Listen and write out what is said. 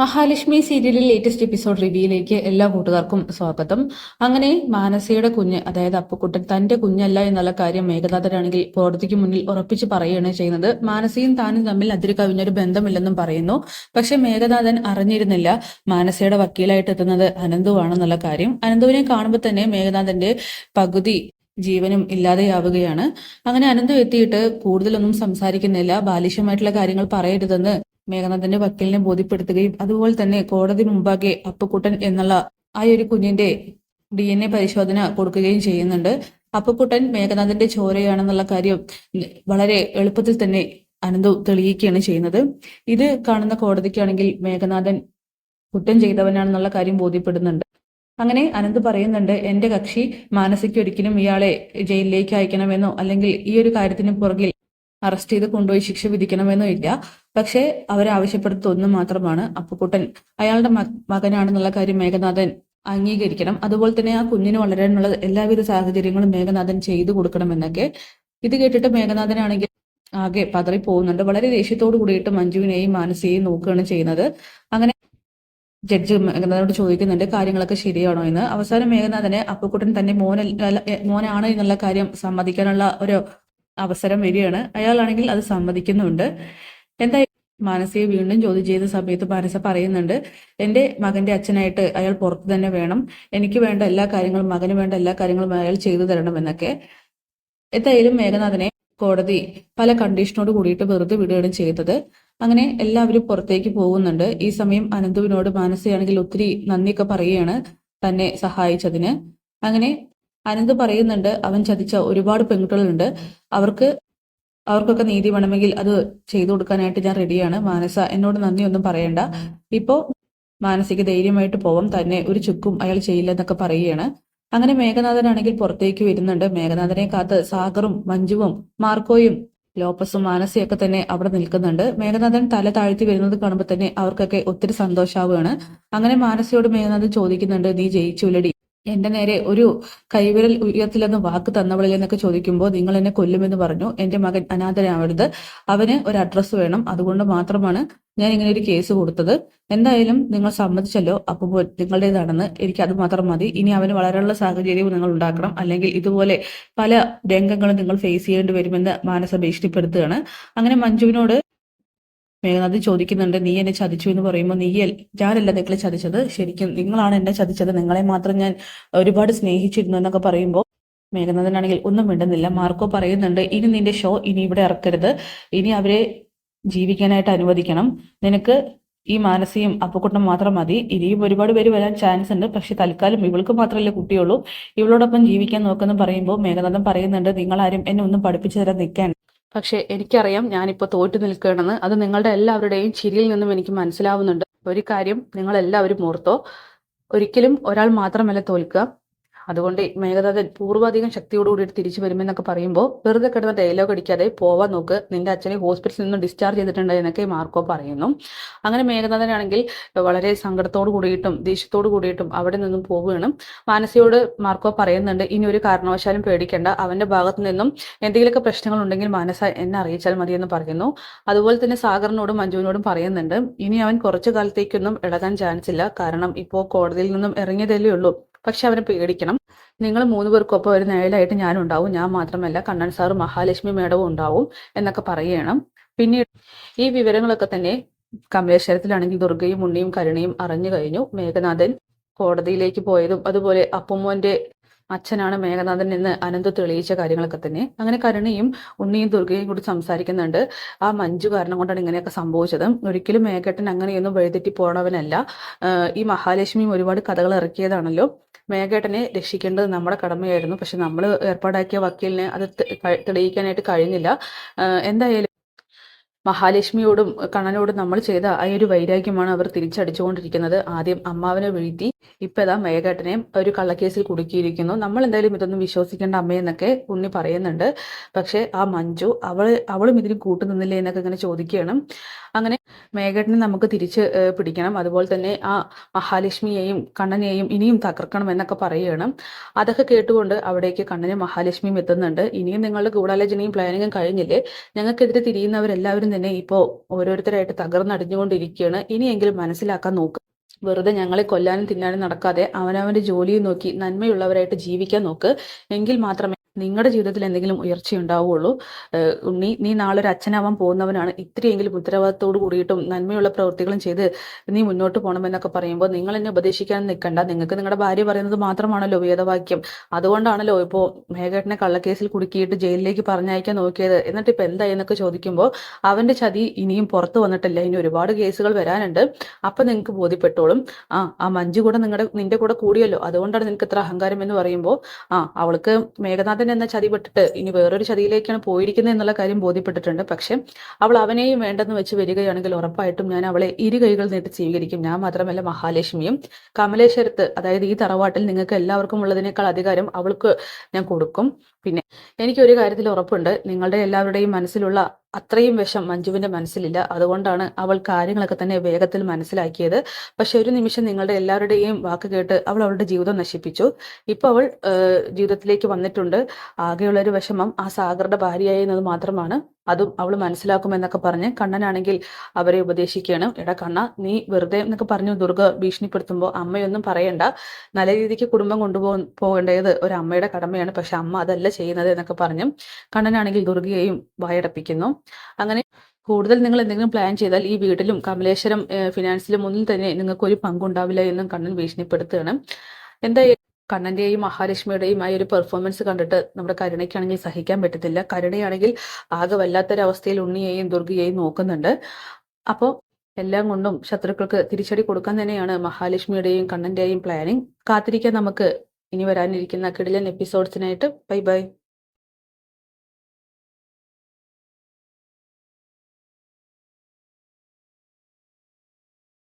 മഹാലക്ഷ്മി സീരിയലിൽ latest episode റിവ്യൂയിലേക്ക് എല്ലാ കൂട്ടുകാർക്കും സ്വാഗതം. അങ്ങനെ മാനസയുടെ കുഞ്ഞ് അതായത് അപ്പുക്കുട്ടൻ തന്റെ കുഞ്ഞല്ല എന്നുള്ള കാര്യം മേഘനാഥനാണെങ്കിൽ കോടതിക്ക് മുന്നിൽ ഉറപ്പിച്ച് പറയുകയാണ് ചെയ്യുന്നത്. മാനസയും താനും തമ്മിൽ അതിര് കവിഞ്ഞൊരു ബന്ധമില്ലെന്നും പറയുന്നു. പക്ഷെ മേഘനാഥൻ അറിഞ്ഞിരുന്നില്ല മാനസയുടെ വക്കീലായിട്ട് എത്തുന്നത് അനന്തുവാണെന്നുള്ള കാര്യം. അനന്തുവിനെ കാണുമ്പോൾ തന്നെ മേഘനാഥന്റെ പകുതി ജീവനും ഇല്ലാതെയാവുകയാണ്. അങ്ങനെ അനന്തു എത്തിയിട്ട് കൂടുതലൊന്നും സംസാരിക്കുന്നില്ല. ബാലിഷ്യമായിട്ടുള്ള കാര്യങ്ങൾ പറയരുതെന്ന് മേഘനാഥന്റെ വക്കീലിനെ ബോധ്യപ്പെടുത്തുകയും അതുപോലെ തന്നെ കോടതി മുമ്പാകെ അപ്പുക്കുട്ടൻ എന്നുള്ള ആ ഒരു കുഞ്ഞിന്റെ ഡി എൻ എ പരിശോധന കൊടുക്കുകയും ചെയ്യുന്നുണ്ട്. അപ്പുക്കുട്ടൻ മേഘനാഥന്റെ ചോരയാണെന്നുള്ള കാര്യം വളരെ എളുപ്പത്തിൽ തന്നെ അനന്തു തെളിയിക്കുകയാണ് ചെയ്യുന്നത്. ഇത് കാണുന്ന കോടതിക്കാണെങ്കിൽ മേഘനാഥൻ കുറ്റം ചെയ്തവനാണെന്നുള്ള കാര്യം ബോധ്യപ്പെടുന്നുണ്ട്. അങ്ങനെ അനന്ത് പറയുന്നുണ്ട് എന്റെ കക്ഷി മാനസിക ഒരിക്കലും ഇയാളെ ജയിലിലേക്ക് അയക്കണമെന്നോ അല്ലെങ്കിൽ ഈ ഒരു കാര്യത്തിന് പുറകിൽ അറസ്റ്റ് ചെയ്ത് കൊണ്ടുപോയി ശിക്ഷ വിധിക്കണമെന്നില്ല. ഇല്ല പക്ഷേ അവരാവശ്യപ്പെടുത്ത ഒന്ന് മാത്രമാണ് അപ്പുക്കുട്ടൻ അയാളുടെ മകനാണെന്നുള്ള കാര്യം മേഘനാഥൻ അംഗീകരിക്കണം. അതുപോലെ തന്നെ ആ കുഞ്ഞിന് വളരാനുള്ള എല്ലാവിധ സാഹചര്യങ്ങളും മേഘനാഥൻ ചെയ്തു കൊടുക്കണമെന്നൊക്കെ. ഇത് കേട്ടിട്ട് മേഘനാഥനാണെങ്കിൽ ആകെ പതറി പോകുന്നുണ്ട്. വളരെ ദേഷ്യത്തോടു കൂടിയിട്ട് മഞ്ജുവിനെയും മാനസിയെയും നോക്കുകയാണ് ചെയ്യുന്നത്. അങ്ങനെ ജഡ്ജ് മേഘനാഥനോട് ചോദിക്കുന്നുണ്ട് കാര്യങ്ങളൊക്കെ ശരിയാണോ എന്ന്? അവസാനം മേഘനാഥനെ അപ്പുക്കുട്ടൻ തന്നെ മോന മോനാണ് എന്നുള്ള കാര്യം സമ്മതിക്കാനുള്ള ഒരു അവസരം വരികയാണ്. അയാളാണെങ്കിൽ അത് സമ്മതിക്കുന്നുണ്ട്. എന്തായാലും മാനസിയെ വീണ്ടും ചോദ്യം ചെയ്ത സമയത്ത് മാനസ പറയുന്നുണ്ട് എന്റെ മകന്റെ അച്ഛനായിട്ട് അയാൾ പുറത്ത് തന്നെ വേണം. എനിക്ക് വേണ്ട എല്ലാ കാര്യങ്ങളും മകന് വേണ്ട എല്ലാ കാര്യങ്ങളും അയാൾ ചെയ്തു തരണം എന്നൊക്കെ. എന്തായാലും മേഘനാഥനെ കോടതി പല കണ്ടീഷനോട് കൂടിയിട്ട് വെറുതെ വിടുകയാണ് ചെയ്തത്. അങ്ങനെ എല്ലാവരും പുറത്തേക്ക് പോകുന്നുണ്ട്. ഈ സമയം അനന്തുവിനോട് മാനസയാണെങ്കിൽ ഒത്തിരി നന്ദിയൊക്കെ പറയുകയാണ് തന്നെ സഹായിച്ചതിന്. അങ്ങനെ അനന്ത് പറയുന്നുണ്ട് അവൻ ചതിച്ച ഒരുപാട് പെൺകുട്ടികളുണ്ട്. അവർക്ക് അവർക്കൊക്കെ നീതി വേണമെങ്കിൽ അത് ചെയ്തു കൊടുക്കാനായിട്ട് ഞാൻ റെഡിയാണ് മാനസ എന്നോട് നന്ദിയൊന്നും പറയണ്ട. ഇപ്പോ മാനസിക ധൈര്യമായിട്ട് പോവാം. തന്നെ ഒരു ചുക്കും അയാൾ ചെയ്യില്ല എന്നൊക്കെ പറയുകയാണ്. അങ്ങനെ മേഘനാഥനാണെങ്കിൽ പുറത്തേക്ക് വരുന്നുണ്ട്. മേഘനാഥനെ കാത്ത് സാഗറും മഞ്ജുവും മാർക്കോയും ലോപ്പസും മാനസിയൊക്കെ തന്നെ അവിടെ നിൽക്കുന്നുണ്ട്. മേഘനാഥൻ തല താഴ്ത്തി വരുന്നത് കാണുമ്പോൾ തന്നെ അവർക്കൊക്കെ ഒത്തിരി സന്തോഷാവുകയാണ്. അങ്ങനെ മാനസിയോട് മേഘനാഥൻ ചോദിക്കുന്നുണ്ട് നീ ജയിച്ചുലടി എന്റെ നേരെ ഒരു കൈവിരൽ ഉയർത്തില്ലെന്ന് വാക്ക് തന്നവളിൽ എന്നൊക്കെ ചോദിക്കുമ്പോൾ നിങ്ങൾ എന്നെ കൊല്ലുമെന്ന് പറഞ്ഞു. എന്റെ മകൻ അനാഥനാവരുത്. അവന് ഒരു അഡ്രസ്സ് വേണം. അതുകൊണ്ട് മാത്രമാണ് ഞാൻ ഇങ്ങനെ ഒരു കേസ് കൊടുത്തത്. എന്തായാലും നിങ്ങൾ സമ്മതിച്ചല്ലോ. അപ്പോൾ നിങ്ങളുടേതാണെന്ന് എനിക്ക് അത് മാത്രം മതി. ഇനി അവന് വളരാനുള്ള സാഹചര്യവും നിങ്ങൾ ഉണ്ടാക്കണം. അല്ലെങ്കിൽ ഇതുപോലെ പല രംഗങ്ങളും നിങ്ങൾ ഫേസ് ചെയ്യേണ്ടി വരുമെന്ന് മാനസ ഭീഷണിപ്പെടുത്തുകയാണ്. അങ്ങനെ മഞ്ജുവിനോട് മേഘനാഥ് ചോദിക്കുന്നുണ്ട് നീ എന്നെ ചതിച്ചു എന്ന് പറയുമ്പോൾ നീ ഞാനല്ല നിങ്ങളെ ചതിച്ചത്. ശരിക്കും നിങ്ങളാണ് എന്നെ ചതിച്ചത്. നിങ്ങളെ മാത്രം ഞാൻ ഒരുപാട് സ്നേഹിച്ചിരുന്നു എന്നൊക്കെ പറയുമ്പോൾ മേഘനാഥനാണെങ്കിൽ ഒന്നും മിണ്ടുന്നില്ല. മാർക്കോ പറയുന്നുണ്ട് ഇനി നിന്റെ ഷോ ഇനി ഇവിടെ ഇറക്കരുത്. ഇനി അവരെ ജീവിക്കാനായിട്ട് അനുവദിക്കണം. നിനക്ക് ഈ മാനസിയും അപ്പുക്കുട്ടം മാത്രം മതി. ഇനിയും ഒരുപാട് പേര് വരാൻ ചാൻസ് ഉണ്ട്. പക്ഷെ തൽക്കാലം ഇവൾക്ക് മാത്രമല്ലേ കുട്ടിയുള്ളൂ. ഇവളോടൊപ്പം ജീവിക്കാൻ നോക്കുന്നു പറയുമ്പോൾ മേഘനാഥൻ പറയുന്നുണ്ട് നിങ്ങളാരും എന്നെ ഒന്നും പഠിപ്പിച്ചു തരാൻ നിൽക്കാൻ പക്ഷേ എനിക്കറിയാം ഞാനിപ്പോൾ തോറ്റു നിൽക്കുകയാണെന്ന്. അത് നിങ്ങളുടെ എല്ലാവരുടെയും ചിരിയിൽ നിന്നും എനിക്ക് മനസ്സിലാവുന്നുണ്ട്. ഒരു കാര്യം നിങ്ങളെല്ലാവരും ഓർത്തോ. ഒരിക്കലും ഒരാൾ മാത്രമല്ല തോൽക്കുക. അതുകൊണ്ട് മേഘനാഥൻ പൂർവാധികം ശക്തിയോടുകൂടി തിരിച്ചു വരുമെന്നൊക്കെ പറയുമ്പോൾ വെറുതെ കിടന്ന ഡയലോഗ് അടിക്കാതെ പോവാൻ നോക്ക്. നിന്റെ അച്ഛനെ ഹോസ്പിറ്റലിൽ നിന്ന് ഡിസ്ചാർജ് ചെയ്തിട്ടുണ്ട് എന്നൊക്കെ മാർക്കോ പറയുന്നു. അങ്ങനെ മേഘനാഥനാണെങ്കിൽ വളരെ സങ്കടത്തോട് കൂടിയിട്ടും ദേഷ്യത്തോട് കൂടിയിട്ടും അവിടെ നിന്നും പോവുകയാണ്. മാനസിയോട് മാർക്കോ പറയുന്നുണ്ട് ഇനി ഒരു കാരണവശാലും പേടിക്കേണ്ട. അവന്റെ ഭാഗത്ത് നിന്നും എന്തെങ്കിലുമൊക്കെ പ്രശ്നങ്ങൾ ഉണ്ടെങ്കിൽ മാനസ എന്നെ അറിയിച്ചാൽ മതിയെന്ന് പറയുന്നു. അതുപോലെ തന്നെ സാഗറിനോടും മഞ്ജുവിനോടും പറയുന്നുണ്ട് ഇനി അവൻ കുറച്ചു കാലത്തേക്കൊന്നും ഇളകാൻ ചാൻസ് ഇല്ല. കാരണം ഇപ്പോൾ കോടതിയിൽ നിന്നും ഇറങ്ങിയതല്ലേ ഉള്ളൂ. പക്ഷെ അവരെ പേടിക്കണം. നിങ്ങൾ മൂന്ന് പേർക്കൊപ്പം ഒരു നിഴലായിട്ട് ഞാൻ ഉണ്ടാവും ഞാൻ മാത്രമല്ല കണ്ണൻ സാറും മഹാലക്ഷ്മി മേഡവും ഉണ്ടാവും എന്നൊക്കെ പറയണം. പിന്നീട് ഈ വിവരങ്ങളൊക്കെ തന്നെ കമലേശ്വരത്തിലാണെങ്കിൽ ദുർഗയും ഉണ്ണിയും കരുണയും അറിഞ്ഞു കഴിഞ്ഞു. മേഘനാഥൻ കോടതിയിലേക്ക് പോയതും അതുപോലെ അപ്പുമോന്റെ അച്ഛനാണ് മേഘനാഥൻ എന്ന് അനന്ത് തെളിയിച്ച കാര്യങ്ങളൊക്കെ തന്നെ. അങ്ങനെ കരുണയും ഉണ്ണിയും ദുർഗയും കൂടി സംസാരിക്കുന്നുണ്ട്. ആ മഞ്ജു കാരണം കൊണ്ടാണ് ഇങ്ങനെയൊക്കെ സംഭവിച്ചത്. ഒരിക്കലും മേഘട്ടൻ അങ്ങനെയൊന്നും വഴിതെറ്റി പോണവനല്ല. ഈ മഹാലക്ഷ്മിയും ഒരുപാട് കഥകൾ ഇറക്കിയതാണല്ലോ. മേഘേട്ടനെ രക്ഷിക്കേണ്ടത് നമ്മുടെ കടമയായിരുന്നു. പക്ഷെ നമ്മൾ ഏർപ്പാടാക്കിയ വക്കീലിനെ അത് തെളിയിക്കാനായിട്ട് കഴിഞ്ഞില്ല. എന്തായാലും മഹാലക്ഷ്മിയോടും കണ്ണനോടും നമ്മൾ ചെയ്ത ആ ഒരു വൈരാഗ്യമാണ് അവർ തിരിച്ചടിച്ചുകൊണ്ടിരിക്കുന്നത്. ആദ്യം അമ്മാവനെ വീഴ്ത്തി ഇപ്പം മേഘേട്ടനെ ഒരു കള്ളക്കേസിൽ കുടുക്കിയിരിക്കുന്നു. നമ്മൾ എന്തായാലും ഇതൊന്നും വിശ്വസിക്കേണ്ട അമ്മയെന്നൊക്കെ ഉണ്ണി പറയുന്നുണ്ട്. പക്ഷേ ആ മഞ്ജു അവൾ അവളും ഇതിന് കൂട്ടുനിന്നില്ലേ എന്നൊക്കെ ഇങ്ങനെ ചോദിക്കുകയാണ്. അങ്ങനെ മേഘട്ടിനെ നമുക്ക് തിരിച്ച് പിടിക്കണം. അതുപോലെ തന്നെ ആ മഹാലക്ഷ്മിയെയും കണ്ണനെയും ഇനിയും തകർക്കണം എന്നൊക്കെ പറയുകയാണ്. അതൊക്കെ കേട്ടുകൊണ്ട് അവിടേക്ക് കണ്ണനും മഹാലക്ഷ്മിയും എത്തുന്നുണ്ട്. ഇനിയും നിങ്ങളുടെ ഗൂഢാലോചനയും പ്ലാനിങ്ങും കഴിഞ്ഞില്ലേ? ഞങ്ങൾക്കെതിരെ തിരിയുന്നവരെല്ലാവരും തന്നെ ഇപ്പോൾ ഓരോരുത്തരായിട്ട് തകർന്നടിഞ്ഞുകൊണ്ടിരിക്കുകയാണ്. ഇനിയെങ്കിലും മനസ്സിലാക്കാൻ നോക്കുക വെറുതെ ഞങ്ങളെ കൊല്ലാനും തിന്നാനും നടക്കാതെ അവനവന്റെ ജോലിയും നോക്കി നന്മയുള്ളവരായിട്ട് ജീവിക്കാൻ നോക്ക്. എങ്കിൽ മാത്രമേ നിങ്ങളുടെ ജീവിതത്തിൽ എന്തെങ്കിലും ഉയർച്ച ഉണ്ടാവുകയുള്ളൂ. നീ നീ നാളെ ഒരു അച്ഛനാവാൻ പോകുന്നവനാണ്. ഇത്രയെങ്കിലും ഉത്തരവാദിത്തോട് കൂടിയിട്ടും നന്മയുള്ള പ്രവൃത്തികളും ചെയ്ത് നീ മുന്നോട്ട് പോകണമെന്നൊക്കെ പറയുമ്പോൾ നിങ്ങൾ എന്നെ ഉപദേശിക്കാൻ നിൽക്കണ്ട. നിങ്ങൾക്ക് നിങ്ങളുടെ ഭാര്യ പറയുന്നത് മാത്രമാണല്ലോ വേദവാക്യം. അതുകൊണ്ടാണല്ലോ ഇപ്പോൾ മേഘട്ടനെ കള്ളക്കേസിൽ കുടുക്കിയിട്ട് ജയിലിലേക്ക് പറഞ്ഞയക്കാൻ നോക്കിയത്. എന്നിട്ട് ഇപ്പം എന്തായി എന്നൊക്കെ ചോദിക്കുമ്പോൾ അവന്റെ ചതി ഇനിയും പുറത്തു വന്നിട്ടില്ല. ഇനി ഒരുപാട് കേസുകൾ വരാനുണ്ട്. അപ്പം നിങ്ങൾക്ക് ബോധ്യപ്പെട്ടോളും. ആ ആ മഞ്ജു കൂടെ നിങ്ങളുടെ നിന്റെ കൂടെ കൂടിയല്ലോ. അതുകൊണ്ടാണ് നിനക്ക് ഇത്ര അഹങ്കാരം എന്ന് പറയുമ്പോൾ ആ അവൾക്ക് മേഘനാഥൻ എന്ന ചതി പെട്ടിട്ട് ഇനി വേറൊരു ചതിയിലേക്കാണ് പോയിരിക്കുന്നത് എന്നുള്ള കാര്യം ബോധ്യപ്പെട്ടിട്ടുണ്ട്. പക്ഷെ അവൾ അവനെയും വേണ്ടെന്ന് വെച്ച് വരികയാണെങ്കിൽ ഉറപ്പായിട്ടും ഞാൻ അവളെ ഇരു കൈകൾ നീട്ടി സ്വീകരിക്കും. ഞാൻ മാത്രമല്ല മഹാലക്ഷ്മിയും. കമലേശ്വരത്ത് അതായത് ഈ തറവാട്ടിൽ നിങ്ങൾക്ക് എല്ലാവർക്കും ഉള്ളതിനേക്കാൾ അധികാരം അവൾക്ക് ഞാൻ കൊടുക്കും. പിന്നെ എനിക്കൊരു കാര്യത്തിൽ ഉറപ്പുണ്ട്. നിങ്ങളുടെ എല്ലാവരുടെയും മനസ്സിലുള്ള അത്രയും വിഷം മഞ്ജുവിന്റെ മനസ്സിലില്ല. അതുകൊണ്ടാണ് അവൾ കാര്യങ്ങളൊക്കെ തന്നെ വേഗത്തിൽ മനസ്സിലാക്കിയത്. പക്ഷെ ഒരു നിമിഷം നിങ്ങളുടെ എല്ലാവരുടെയും വാക്ക് കേട്ട് അവൾ അവളുടെ ജീവിതം നശിപ്പിച്ചു. ഇപ്പൊ അവൾ ജീവിതത്തിലേക്ക് വന്നിട്ടുണ്ട്. ആകെയുള്ള ഒരു വിഷമം ആ സാഗറുടെ ഭാര്യയായി എന്നത് മാത്രമാണ്. അതും അവൾ മനസ്സിലാക്കുമെന്നൊക്കെ പറഞ്ഞ് കണ്ണനാണെങ്കിൽ അവരെ ഉപദേശിക്കുകയാണ്. എടാ കണ്ണ നീ വെറുതെ എന്നൊക്കെ പറഞ്ഞു ദുർഗ ഭീഷണിപ്പെടുത്തുമ്പോൾ അമ്മയൊന്നും പറയണ്ട. നല്ല രീതിക്ക് കുടുംബം കൊണ്ടുപോ പോകേണ്ടത് ഒരു അമ്മയുടെ കടമയാണ്. പക്ഷെ അമ്മ അതല്ല ചെയ്യുന്നത് എന്നൊക്കെ പറഞ്ഞു കണ്ണനാണെങ്കിൽ ദുർഗയെയും വായടപ്പിക്കുന്നു. അങ്ങനെ കൂടുതൽ നിങ്ങൾ എന്തെങ്കിലും പ്ലാൻ ചെയ്താൽ ഈ വീട്ടിലും കമലേശ്വരം ഫിനാൻസിലും ഒന്നും തന്നെ നിങ്ങൾക്ക് ഒരു പങ്കുണ്ടാവില്ല എന്നും കണ്ണൻ ഭീഷണിപ്പെടുത്തുകയാണ്. എന്തായാലും കണ്ണന്റെയും മഹാലക്ഷ്മിയുടെയും ആ ഒരു പെർഫോമൻസ് കണ്ടിട്ട് നമ്മുടെ കരുണയ്ക്കാണെങ്കിൽ സഹിക്കാൻ പറ്റത്തില്ല. കരുണയാണെങ്കിൽ ആകെ വല്ലാത്തൊരവസ്ഥയിൽ ഉണ്ണിയെയും ദുർഗയെയും നോക്കുന്നുണ്ട്. അപ്പോൾ എല്ലാം കൊണ്ടും ശത്രുക്കൾക്ക് തിരിച്ചടി കൊടുക്കാൻ തന്നെയാണ് മഹാലക്ഷ്മിയുടെയും കണ്ണന്റെയും പ്ലാനിങ് കാത്തിരിക്കാൻ നമുക്ക് ഇനി വരാനിരിക്കുന്ന കിടിലൻ എപ്പിസോഡ്സിനായിട്ട് ബൈ ബൈ.